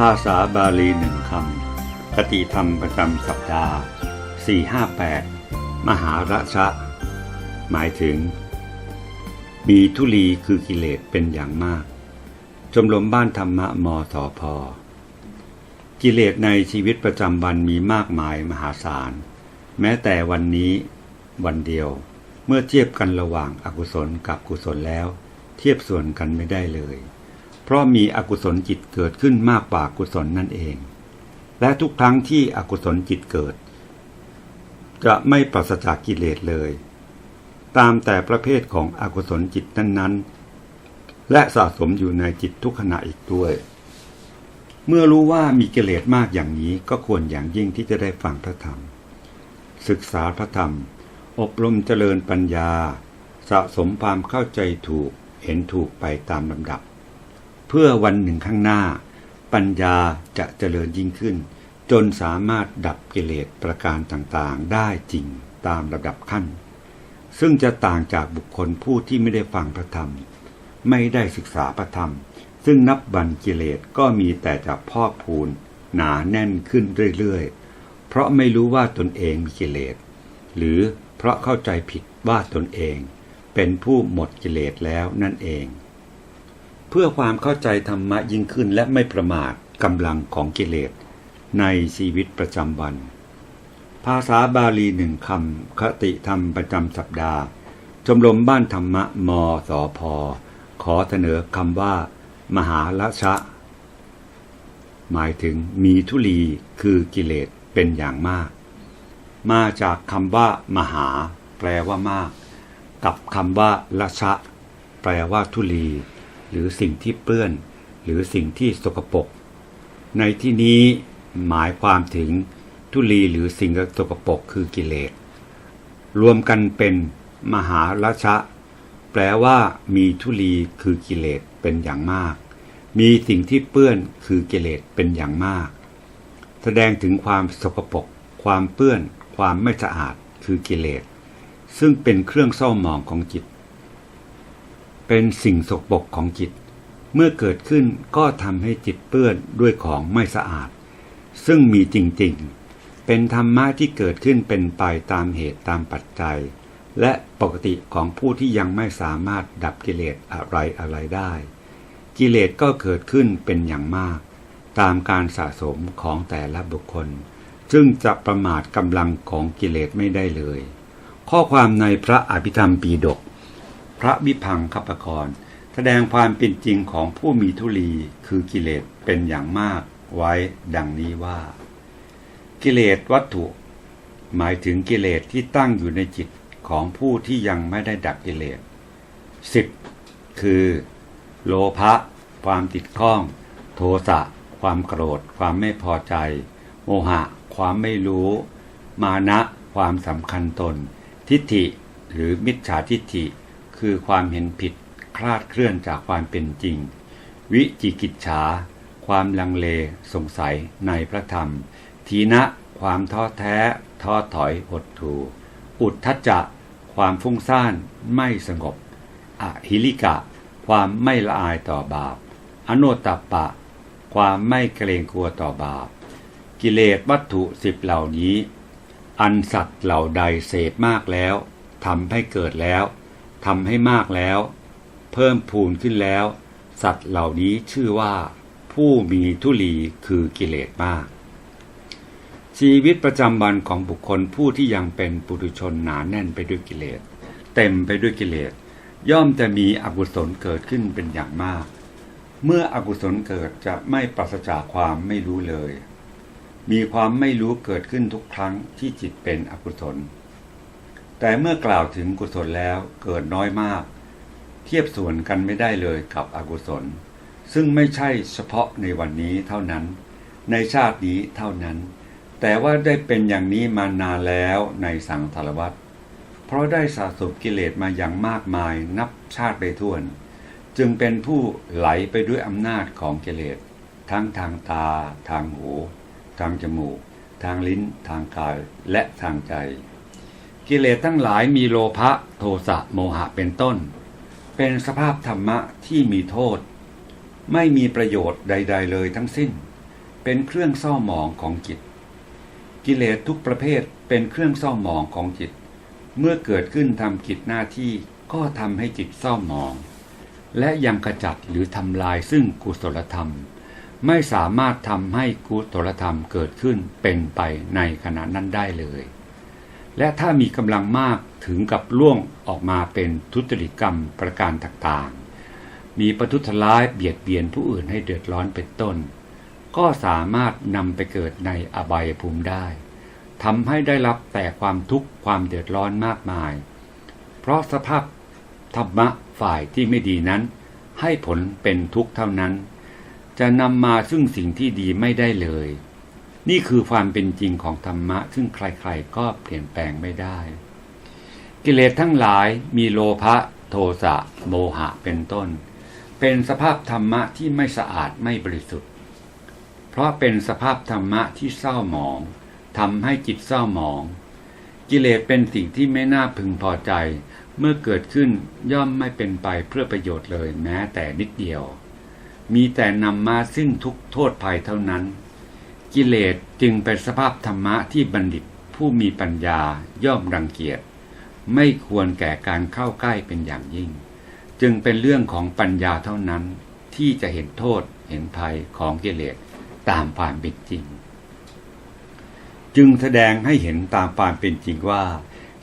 ภาษาบาลีหนึ่งคำคติธรรมประจำสัปดาห์ 458 มหาระชะ หมายถึง มีทุลีคือกิเลสเป็นอย่างมาก ชมรมบ้านธรรมะมสพกิเลสในชีวิตประจำวันมีมากมายมหาศาล แม้แต่วันนี้วันเดียว เมื่อเทียบกันระหว่างอากุศลกับกุศลแล้ว เทียบส่วนกันไม่ได้เลย เพราะมีอกุศลจิตเกิดขึ้นมากกว่ากุศลนั่นเอง และทุกครั้งที่อกุศลจิตเกิด จะไม่ปราศจากกิเลสเลย ตามแต่ประเภทของอกุศลจิตนั้นๆ และสะสมอยู่ในจิตทุกขณะอีกด้วย เมื่อรู้ว่ามีกิเลสมากอย่างนี้ก็ควรอย่างยิ่งที่จะได้ฟังพระธรรม ศึกษาพระธรรม อบรมเจริญปัญญา สะสมความเข้าใจถูกเห็นถูกไปตามลำดับ พื่อวันหนึ่งข้างหน้า ปัญญาจะเจริญยิ่งขึ้น จนสามารถดับกิเลสประการต่างๆ ได้จริงตามระดับขั้น ซึ่งจะต่างจากบุคคลผู้ที่ไม่ได้ฟังพระธรรม ไม่ได้ศึกษาพระธรรม ซึ่งนับบันกิเลสก็มีแต่จะพอกพูนหนาแน่นขึ้นเรื่อยๆ เพราะไม่รู้ว่าตนเองมีกิเลส หรือเพราะเข้าใจผิดว่าตนเอง เป็นผู้หมดกิเลสแล้วนั่นเอง พื่อความเข้าใจธรรมะยิ่งขึ้นและไม่ประมาทกำลังของกิเลสในชีวิตประจำวัน ภาษาบาลีหนึ่งคำคติธรรมประจำสัปดาห์ ชมรมบ้านธรรมะมสอพขอเสนอคำว่า มหาละชะ หมายถึงมีทุลีคือกิเลสเป็นอย่างมาก มาจากคำว่า มหา แปลว่ามาก กับคำว่าละชะ แปลว่าทุลี หรือสิ่งที่เปื้อน หรือสิ่งที่สกปรกในที่นี้หมายความถึงทุลีหรือสิ่งสกปรกคือกิเลสรวมกันเป็นมหาละชะ แปลว่ามีทุลีคือกิเลสเป็นอย่างมาก มีสิ่งที่เปื้อนคือกิเลสเป็นอย่างมาก แสดงถึงความสกปรกความเปื้อน ความไม่สะอาดคือกิเลสซึ่งเป็นเครื่องเศร้าหมองของจิต เป็นสิ่งสกปรกของจิต เมื่อเกิดขึ้นก็ทำให้จิตเปื้อนด้วยของไม่สะอาด ซึ่งมีจริงๆ เป็นธรรมะที่เกิดขึ้นเป็นไปตามเหตุตามปัจจัย และปกติของผู้ที่ยังไม่สามารถดับกิเลสอะไรอะไรได้ กิเลสก็เกิดขึ้นเป็นอย่างมาก ตามการสะสมของแต่ละบุคคล ซึ่งจะประมาทกำลังของกิเลสไม่ได้เลย ข้อความในพระอภิธรรมปีดก ระวิพังคัปกรณ์แสดงความเป็นจริงของผู้มีทุลีคือกิเลสเป็นอย่างมากไว้ดังนี้ว่า กิเลสวัตถุ หมายถึงกิเลสที่ตั้งอยู่ในจิตของผู้ที่ยังไม่ได้ดับกิเลสสิบคือ โลภะความติดข้อง โทสะความโกรธ ความไม่พอใจ โมหะ ความไม่รู้ มานะ ความสำคัญตน ทิฏฐิ หรือมิจฉาทิฏฐิ คือความเห็นผิดคลาดเคลื่อนจากความเป็นจริง วิจิกิจฉา ความลังเลสงสัยในพระธรรม ทีนะความท้อแท้ท้อถอยหดถูอุทธัจจะ ความฟุ้งซ่านไม่สงบอหิลิกะ ความไม่ละอายต่อบาป อโนตตปปะ ความไม่เกรงกลัวต่อบาป กิเลสวัตถุสิบเหล่านี้ อันสัตว์เหล่าใดเสพมากแล้วทำให้เกิดแล้ว ทำให้มากแล้ว เพิ่มพูนขึ้นแล้ว สัตว์เหล่านี้ชื่อว่า ผู้มีทุลีคือกิเลสมาก ชีวิตประจำวันของบุคคลผู้ที่ยังเป็นปุถุชนหนาแน่นไปด้วยกิเลส เต็มไปด้วยกิเลส ย่อมจะมีอกุศลเกิดขึ้นเป็นอย่างมาก เมื่ออกุศลเกิดจะไม่ปราศจากความไม่รู้เลย มีความไม่รู้เกิดขึ้นทุกครั้งที่จิตเป็นอกุศล แต่เมื่อกล่าวถึงกุศลแล้วเกิดน้อยมาก เทียบส่วนกันไม่ได้เลยกับอกุศล ซึ่งไม่ใช่เฉพาะในวันนี้เท่านั้น ในชาตินี้เท่านั้น แต่ว่าได้เป็นอย่างนี้มานานแล้วในสังสารวัฏเพราะได้สะสมกิเลสมาอย่างมากมายนับชาติไปทั่วน จึงเป็นผู้ไหลไปด้วยอำนาจของกิเลส ทั้งทางตา ทางหู ทางจมูก ทางลิ้น ทางกายและทางใจ กิเลสทั้งหลายมีโลภะโทสะโมหะเป็นต้น เป็นสภาพธรรมะที่มีโทษ ไม่มีประโยชน์ใด ๆ เลยทั้งสิ้น เป็นเครื่องเศร้าหมองของจิต กิเลสทุกประเภทเป็นเครื่องเศร้าหมองของจิต เมื่อเกิดขึ้นทำกิจหน้าที่ก็ทำให้จิตเศร้าหมอง และยังขจัดหรือทำลายซึ่งกุศลธรรม ไม่สามารถทำให้กุศลธรรมเกิดขึ้นเป็นไปในขณะนั้นได้เลย และถ้ามีกำลังมากถึงกับล่วงออกมาเป็นทุจริตกรรมประการต่างๆ มีประทุษร้ายเบียดเบียนผู้อื่นให้เดือดร้อนเป็นต้น ก็สามารถนำไปเกิดในอบายภูมิได้ทำให้ได้รับแต่ความทุกข์ความเดือดร้อนมากมาย เพราะสภาพธรรมะฝ่ายที่ไม่ดีนั้น ให้ผลเป็นทุกข์เท่านั้น จะนำมาซึ่งสิ่งที่ดีไม่ได้เลย นี่คือความเป็นจริงของธรรมะ ซึ่งใครๆก็เปลี่ยนแปลงไม่ได้ กิเลสทั้งหลายมีโลภะโทสะโมหะเป็นต้น เป็นสภาพธรรมะที่ไม่สะอาดไม่บริสุทธิ์ เพราะเป็นสภาพธรรมะที่เศร้าหมองทำให้จิตเศร้าหมอง กิเลสเป็นสิ่งที่ไม่น่าพึงพอใจ เมื่อเกิดขึ้นย่อมไม่เป็นไปเพื่อประโยชน์เลยแม้แต่นิดเดียว มีแต่นำมาซึ่งทุกโทษภัยเท่านั้น กิเลสจึงเป็นสภาพธรรมะที่บัณฑิตผู้มีปัญญาย่อมรังเกียจ ไม่ควรแก่การเข้าใกล้เป็นอย่างยิ่ง จึงเป็นเรื่องของปัญญาเท่านั้นที่จะเห็นโทษเห็นภัยของกิเลสตามความเป็นจริง จึงแสดงให้เห็นตามความเป็นจริงว่า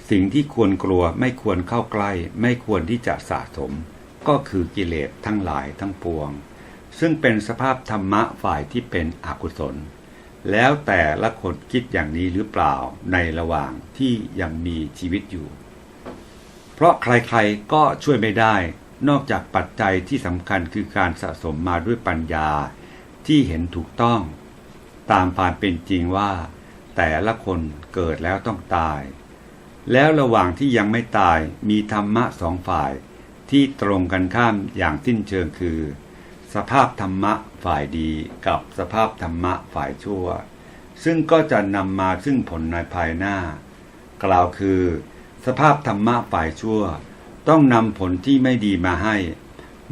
สิ่งที่ควรกลัวไม่ควรเข้าใกล้ ไม่ควรที่จะสะสม ก็คือกิเลสทั้งหลายทั้งปวง ซึ่งเป็นสภาพธรรมะฝ่ายที่เป็นอกุศล แล้วแต่ละคนคิดอย่างนี้หรือเปล่าในระหว่างที่ยังมีชีวิตอยู่ เพราะใครๆก็ช่วยไม่ได้ นอกจากปัจจัยที่สำคัญคือการสะสมมาด้วยปัญญาที่เห็นถูกต้อง ตามความเป็นจริงว่า แต่ละคนเกิดแล้วต้องตาย แล้วระหว่างที่ยังไม่ตายมีธรรมะสองฝ่ายที่ตรงกันข้ามอย่างสิ้นเชิงคือ สภาพธรรมะฝ่ายดีกับสภาพธรรมะฝ่ายชั่ว ซึ่งก็จะนำมาซึ่งผลในภายหน้า กล่าวคือ สภาพธรรมะฝ่ายชั่ว ต้องนำผลที่ไม่ดีมาให้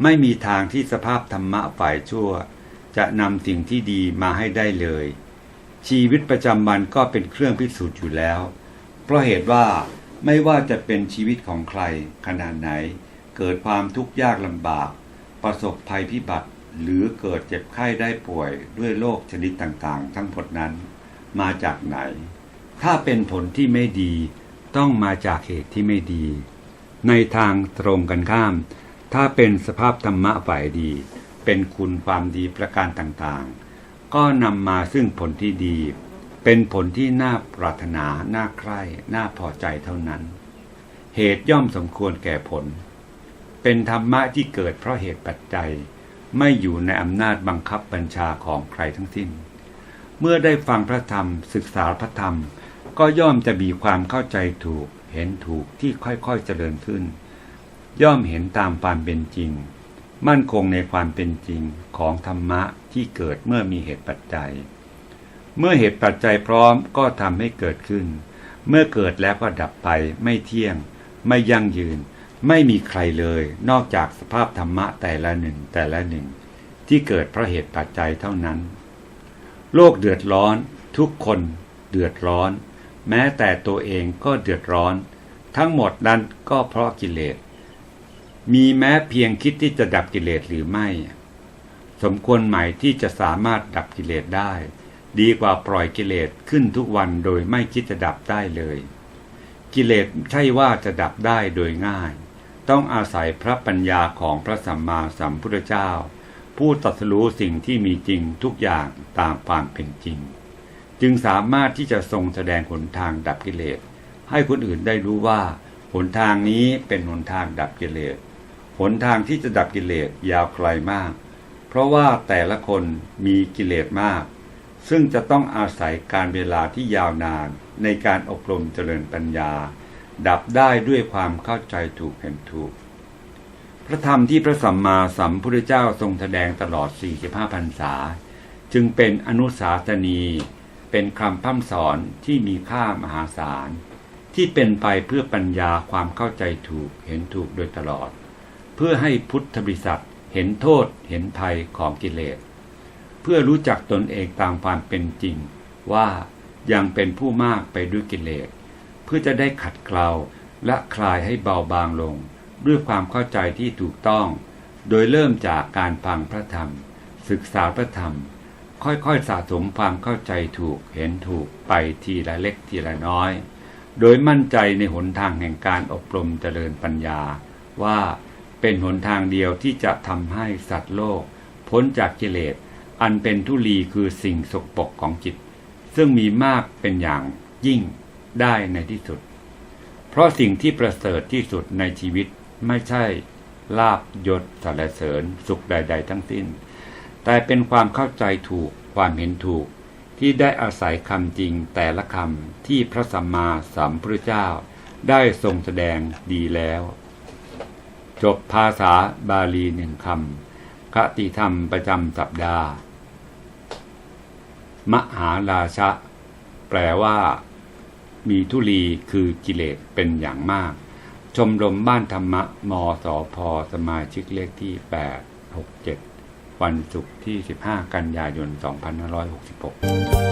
ไม่มีทางที่สภาพธรรมะฝ่ายชั่ว จะนำสิ่งที่ดีมาให้ได้เลย ชีวิตประจำวันก็เป็นเครื่องพิสูจน์อยู่แล้ว เพราะเหตุว่าไม่ว่าจะเป็นชีวิตของใครขนาดไหน เกิดความทุกข์ยากลำบาก ประสบภัยพิบัติ หรือเกิดเจ็บไข้ได้ป่วยด้วยโรคชนิดต่างๆ ทั้งหมดนั้น มาจากไหน ถ้าเป็นผลที่ไม่ดี ต้องมาจากเหตุที่ไม่ดี ในทางตรงกันข้าม ถ้าเป็นสภาพธรรมะฝ่ายดี เป็นคุณความดีประการต่างๆ ก็นำมาซึ่งผลที่ดี เป็นผลที่น่าปรารถนา น่าใคร่ น่าพอใจเท่านั้น เหตุย่อมสมควรแก่ผล เป็นธรรมะที่เกิดเพราะเหตุปัจจัย ไม่อยู่ในอำนาจบังคับบัญชาของใครทั้งสิ้น เมื่อได้ฟังพระธรรมศึกษาพระธรรม ก็ย่อมจะมีความเข้าใจถูกเห็นถูกที่ค่อยๆเจริญขึ้น ย่อมเห็นตามความเป็นจริง มั่นคงในความเป็นจริงของธรรมะที่เกิดเมื่อมีเหตุปัจจัย เมื่อเหตุปัจจัยพร้อมก็ทำให้เกิดขึ้น เมื่อเกิดแล้วก็ดับไปไม่เที่ยง ไม่ยั่งยืน ไม่มีใครเลยนอกจากสภาพธรรมะแต่ละหนึ่งแต่ละหนึ่ง ที่เกิดเพราะเหตุปัจจัยเท่านั้น โลกเดือดร้อน ทุกคนเดือดร้อน แม้แต่ตัวเองก็เดือดร้อน ทั้งหมดนั้นก็เพราะกิเลส มีแม้เพียงคิดที่จะดับกิเลสหรือไม่ สมควรไหมที่จะสามารถดับกิเลสได้ ดีกว่าปล่อยกิเลสขึ้นทุกวันโดยไม่คิดจะดับได้เลย กิเลสใช่ว่าจะดับได้โดยง่าย ต้องอาศัยพระปัญญาของพระสัมมาสัมพุทธเจ้า ผู้ตรัสรู้สิ่งที่มีจริงทุกอย่างตามความเป็นจริง จึงสามารถที่จะทรงแสดงหนทางดับกิเลส ให้คนอื่นได้รู้ว่าหนทางนี้เป็นหนทางดับกิเลสหนทางที่จะดับกิเลสยาวไกลมาก เพราะว่าแต่ละคนมีกิเลสมาก ซึ่งจะต้องอาศัยการเวลาที่ยาวนานในการอบรมเจริญปัญญา ดับได้ด้วยความเข้าใจถูกเห็นถูก พระธรรมที่พระสัมมาสัมพุทธเจ้าทรงแสดงตลอด 45พรรษา จึงเป็นอนุสาสนี เป็นคำพัฒสอนที่มีค่ามหาศาล ที่เป็นไปเพื่อปัญญาความเข้าใจถูกเห็นถูกโดยตลอด เพื่อให้พุทธบริษัทเห็นโทษเห็นภัยของกิเลส เพื่อรู้จักตนเองตามความเป็นจริงว่ายังเป็นผู้มากไปด้วยกิเลส พื่อจะได้ขัดเกลาและคลายให้เบาบางลง ด้วยความเข้าใจที่ถูกต้อง โดยเริ่มจากการฟังพระธรรม ศึกษาพระธรรม ค่อยๆสะสมความเข้าใจถูกเห็นถูกไปทีละเล็กทีละน้อย โดยมั่นใจในหนทางแห่งการอบรมเจริญปัญญา ว่าเป็นหนทางเดียวที่จะทำให้สัตว์โลก พ้นจากกิเลสอันเป็นทุลีคือสิ่งสกปรกของจิต ซึ่งมีมากเป็นอย่างยิ่ง ได้ในที่สุด เพราะสิ่งที่ประเสริฐที่สุดในชีวิตไม่ใช่ลาบยศสรรเสริญสุขใด ๆ ทั้งสิ้น แต่เป็นความเข้าใจถูกความเห็นถูกที่ได้อาศัยคำจริงแต่ละคำที่พระสัมมาสัมพุทธเจ้าได้ทรงแสดงดีแล้ว จบภาษาบาลีหนึ่งคำคติธรรมประจำสัปดาห์ มหาราชะ แปลว่า มีทุลีคือกิเลสเป็นอย่างมาก ชมรมบ้านธรรมะมสพสมาชิกเลขที่ 867 วันศุกร์ที่ 15 กันยายน 2566